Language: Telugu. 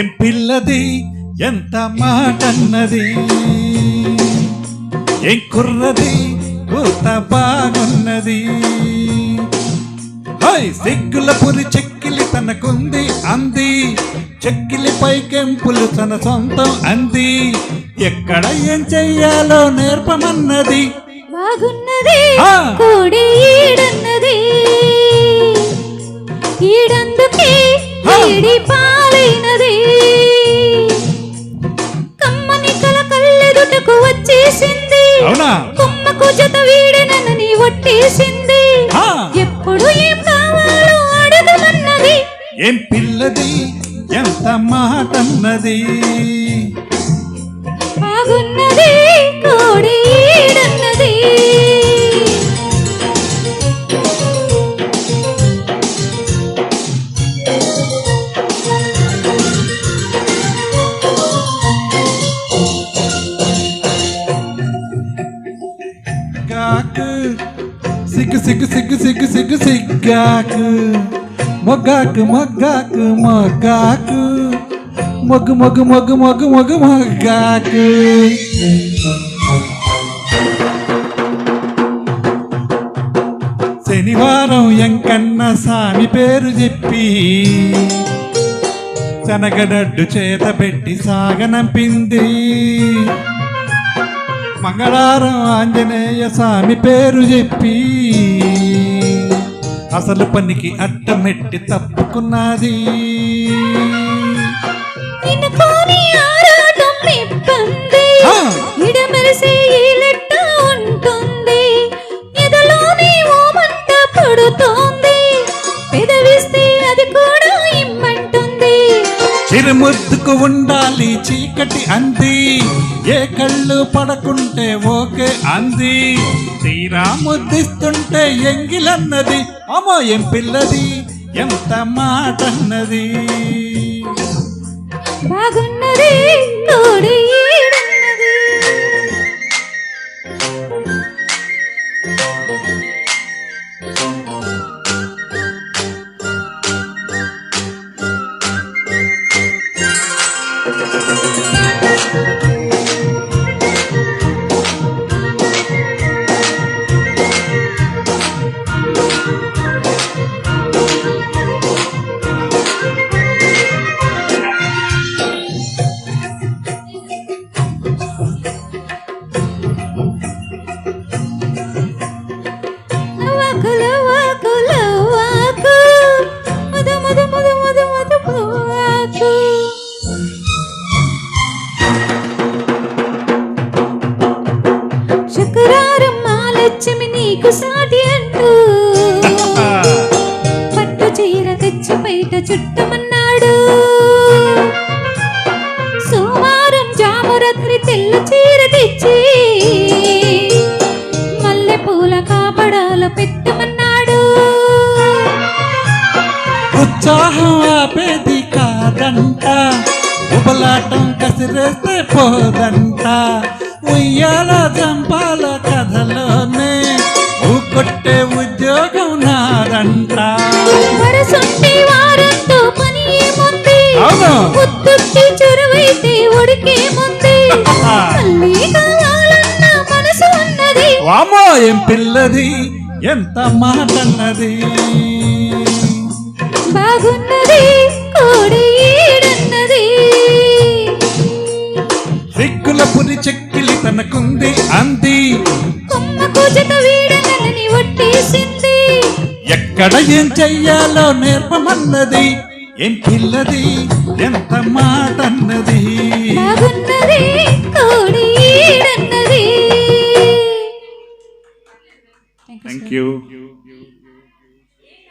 ఏం పిల్లది? ఎంత మాటన్నది? ఏం కుర్రది? కూత బాగున్నది. హాయ్ సిగ్గుల పురి చెక్కిలి తనకుంది అంది. చెక్కిలి పైకెంపులు తన సొంతం అంది. ఎక్కడ ఏం చెయ్యాలో నేర్పమన్నది. బాగున్నది. కోడి ఈడన్నది. ఈడందుకే ఆ. ఎప్పుడు ఏం కావాలో అడగమన్నది ఏం పిల్లది? ఎంత మాటన్నది? బాగున్నది కోడి ఈడన్నది. కాకు సిగ్గు సిగ్గు సిగ్గు సిగ్గు సిగ్గు సిగ్గాకు. మొగ్గాకు మొగ్గాకు మొగ్గాకు. మొగ్గు మొగ్గు మొగ్గు మొగ్గు మొగ్గు మొగ్గాకు. శనివారం ఎంకన్న సామి పేరు చెప్పి శనగడడ్డు చేత పెట్టి సాగనంపింది. మంగళవారం ఆంజనేయ స్వామి పేరు చెప్పి అసలు పనికి అడ్డమెట్టి తప్పుకున్నది. నిన్నుకోని ఆరాటం గాలి చీకటి అంది. ఏ కళ్ళు పడకుంటే ఓకే అంది. తీరా ముద్దిస్తుంటే ఎంగిలన్నది. అమ్మో ఏం పిల్లది? ఎంత మాటన్నది? బాగున్నది కోడి ఈడున్నది. Música నీకు సాటి అంటూ పట్టు చీర తెచ్చి బయట చుట్టమన్నాడు. సోమవారం జామురత్రి తెల్ల చీర తెచ్చి మల్లె పూల కాపడాల పెట్టమన్నాడు. ఉత్సాహం ఆపేది కాదంట ఉబలాటం కసిరేస్తే పోదంట ఉయ్యాల చంపాల ఊకొట్టే ఉద్యోగం నాదంట. వరసొంటి వారంతో పని ఏముంది? అవును. ఉత్తుత్తి చొరవైతే ఉడికేముంది మళ్ళీ కావాలన్న మనసు ఉన్నది. వామో ఏం పిల్లది? ఎంత మాటన్నది? బాగున్నది కోడి ఈడన్నది. సిగ్గుల పురి చెక్కిలి తనకుంది అంది. కొమ్మకు ఎక్కడ ఏం చెయ్యాలో నేర్పమన్నది? ఏం పిల్లది ఎంత మాటన్నది? బాగున్నది